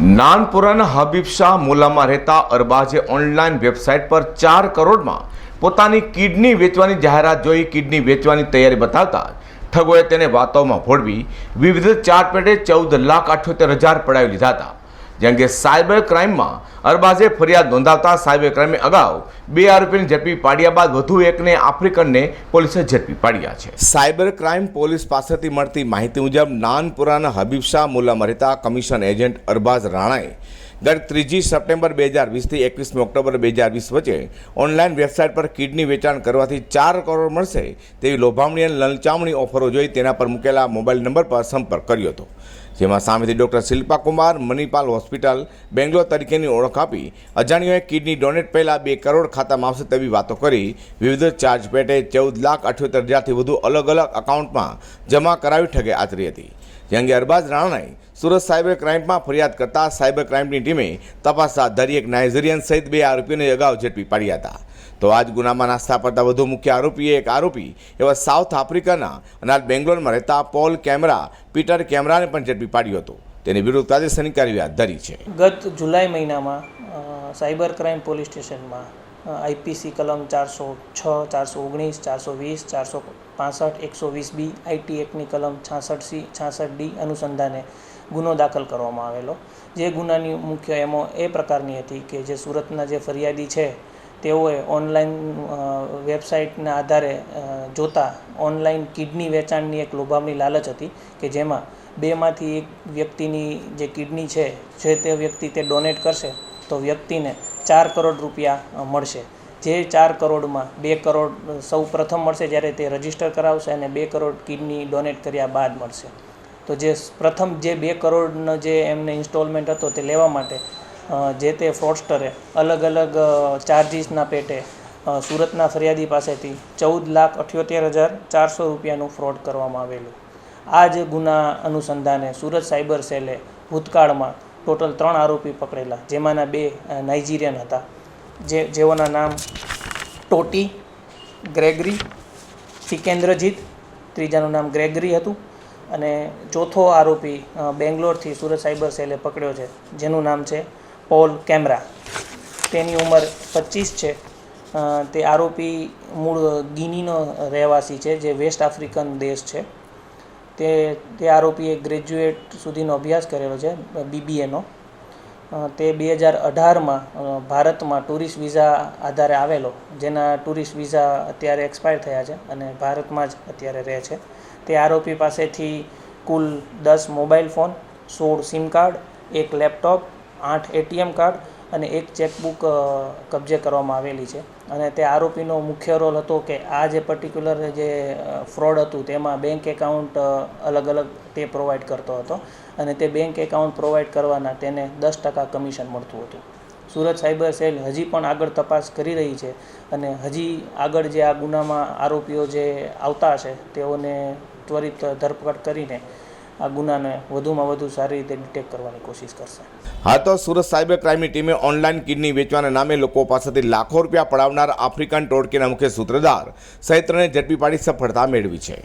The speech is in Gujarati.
નાનપુરાના હબીબ શાહ મુલામાં રહેતા અરબાઝે ઓનલાઈન વેબસાઇટ પર ચાર કરોડમાં પોતાની કિડની વેચવાની જાહેરાત જોઈ કિડની વેચવાની તૈયારી બતાવતા ઠગોએ તેને વાતોમાં ભોળવી વિવિધ ચાર્ટ પેટે ચૌદ લાખ અઠ્યોતેર હજાર પડાવી લીધા હતા. જેમ કે સાયબર ક્રાઇમમાં અરબાઝે ફરિયાદ નોંધાવતા સાયબર ક્રાઇમે અગાઉ બે આરોપીને ઝડપી પાડ્યા બાદ વધુ એકને આફ્રિકનને પોલીસે ઝડપી પાડ્યા છે. સાયબર ક્રાઇમ પોલીસ પાસેથી મળતી માહિતી મુજબ નાનપુરાના હબીબ શાહ મુલ્લામાં રહેતા કમિશન એજન્ટ અરબાઝ રાણાએ ગત ત્રીજી સપ્ટેમ્બર બે હજાર વીસથી એકવીસમી ઓક્ટોબર બે હજાર વીસ વચ્ચે ઓનલાઈન વેબસાઇટ પર કિડની વેચાણ કરવાથી ચાર કરોડ મળશે તેવી લોભામણી અને લલચામણી ઓફરો જોઈ તેના પર મૂકેલા મોબાઈલ નંબર પર સંપર્ક કર્યો હતો. જેમાં સામેથી ડૉક્ટર શિલ્પા કુમાર, મણિપાલ હોસ્પિટલ, બેંગ્લોર તરીકેની ઓળખ આપી અજાણ્યોએ કિડની ડોનેટ પહેલાં બે કરોડ ખાતામાં આવશે તેવી વાતો કરી વિવિધ ચાર્જ પેટે ચૌદ લાખ અઠ્યોતેર હજારથી વધુ અલગ અલગ અકાઉન્ટમાં જમા કરાવી ઠગે આચરી હતી. જે અંગે અરબાઝ રાણાએ સુરત સાયબર ક્રાઇમમાં ફરિયાદ કરતા સાયબર ક્રાઇમની ટીમે તપાસ હાથ ધરી એક નાઇઝેરિયન સહિત બે આરોપીઓને અગાઉ ઝડપી પાડ્યા હતા. તો આજ ગુનામાં નાસ્તા પડતા વધુ મુખ્ય આરોપીએ એક આરોપી એવા સાઉથ આફ્રિકાના અને હાલ બેંગ્લોરમાં રહેતા પોલ કેમેરા, પીટર કેમેરાને પણ ઝડપી પાડ્યો હતો. તેની વિરુદ્ધ કાયદેસરની કાર્યવાહી હાથ ધરી છે. ગત જુલાઈ મહિનામાં સાયબર ક્રાઇમ પોલીસ સ્ટેશનમાં આઈપીસી કલમ ચારસો છ, ચારસો ઓગણીસ, ચારસો વીસ, ચારસો પાસઠ, એકસો વીસ બી આઈટી એક્ટની કલમ છાસઠ સી, છાસઠ ડી અનુસંધાને ગુનો દાખલ કરવામાં આવેલો. જે ગુનાની મુખ્ય એમો એ પ્રકારની હતી કે જે સુરતના જે ફરિયાદી છે, તેઓએ ઓનલાઈન વેબસાઇટના આધારે જોતા ઓનલાઈન કિડની વેચાણની એક લોભામણી લાલચ હતી કે જેમાં બેમાંથી એક વ્યક્તિની જે કિડની છે, જે તે વ્યક્તિ તે ડોનેટ કરશે, તો વ્યક્તિને ચાર કરોડ રૂપિયા મળશે. જે ચાર કરોડમાં બે કરોડ સૌ પ્રથમ મળશે જ્યારે તે રજિસ્ટર કરાવશે અને બે કરોડ કિડની ડોનેટ કર્યા બાદ મળશે. તો જે પ્રથમ જે બે કરોડનો જે એમને ઇન્સ્ટોલમેન્ટ હતો તે લેવા માટે જે તે ફ્રોડસ્ટરે અલગ અલગ ચાર્જીસના પેટે સુરતના ફરિયાદી પાસેથી ચૌદ લાખ અઠ્યોતેર હજાર ચારસો રૂપિયાનું ફ્રોડ કરવામાં આવેલું. આ જ ગુના અનુસંધાને સુરત સાયબર સેલે ભૂતકાળમાં ટોટલ ત્રણ આરોપી પકડેલા, જેમાંના બે નાઇજીરિયન હતા. જે, જેઓના નામ ટોટી, ગ્રેગરી, સિકેન્દ્રજીત, ત્રીજાનું નામ ગ્રેગરી હતું. અને ચોથો આરોપી બેંગ્લોરથી સુરત સાયબર સેલે પકડ્યો છે, જેનું નામ છે પોલ કેમરા. તેની ઉંમર પચીસ છે. તે આરોપી મૂળ ગિનીનો રહેવાસી છે, જે વેસ્ટ આફ્રિકન દેશ છે. તે તે આરોપીએ ગ્રેજ્યુએટ સુધીનો અભ્યાસ કરેલો છે, બીબીએનો. તે બે હજાર અઢારમાં ભારતમાં ટુરિસ્ટ વિઝા આધારે આવેલો, જેના ટુરિસ્ટ વિઝા અત્યારે એક્સપાયર થયા છે અને ભારતમાં જ અત્યારે રહે છે. તે આરોપી પાસેથી કુલ દસ મોબાઈલ ફોન, સોળ સિમ કાર્ડ, એક લેપટોપ, આઠ એટીએમ કાર્ડ અને એક ચેકબુક કબજે કરવામાં આવેલી છે. અને તે આરોપીનો મુખ્ય રોલ હતો કે આ જે પર્ટિક્યુલર જે ફ્રોડ હતું તેમાં બેંક એકાઉન્ટ અલગ અલગ તે પ્રોવાઈડ કરતો હતો. અને તે બેંક એકાઉન્ટ પ્રોવાઈડ કરવાના તેને દસ ટકા કમિશન મળતું હતું. સુરત સાયબર સેલ હજી પણ આગળ તપાસ કરી રહી છે અને હજી આગળ જે આ ગુનામાં આરોપીઓ જે આવતા હશે તેઓને ત્વરિત ધરપકડ કરીને આ ગુનાને વધુમાં વધુ સારી રીતે ડિટેક્ટ કરવાની કોશિશ કરશે. હા તો સુરત સાયબર ક્રાઇમની ટીમે ઓનલાઈન કિડની વેચવાના નામે લોકો પાસેથી લાખો રૂપિયા પડાવનાર આફ્રિકન ટોળકીના મુખ્ય સૂત્રધાર સહિત ઝડપી પાડી સફળતા મેળવી છે.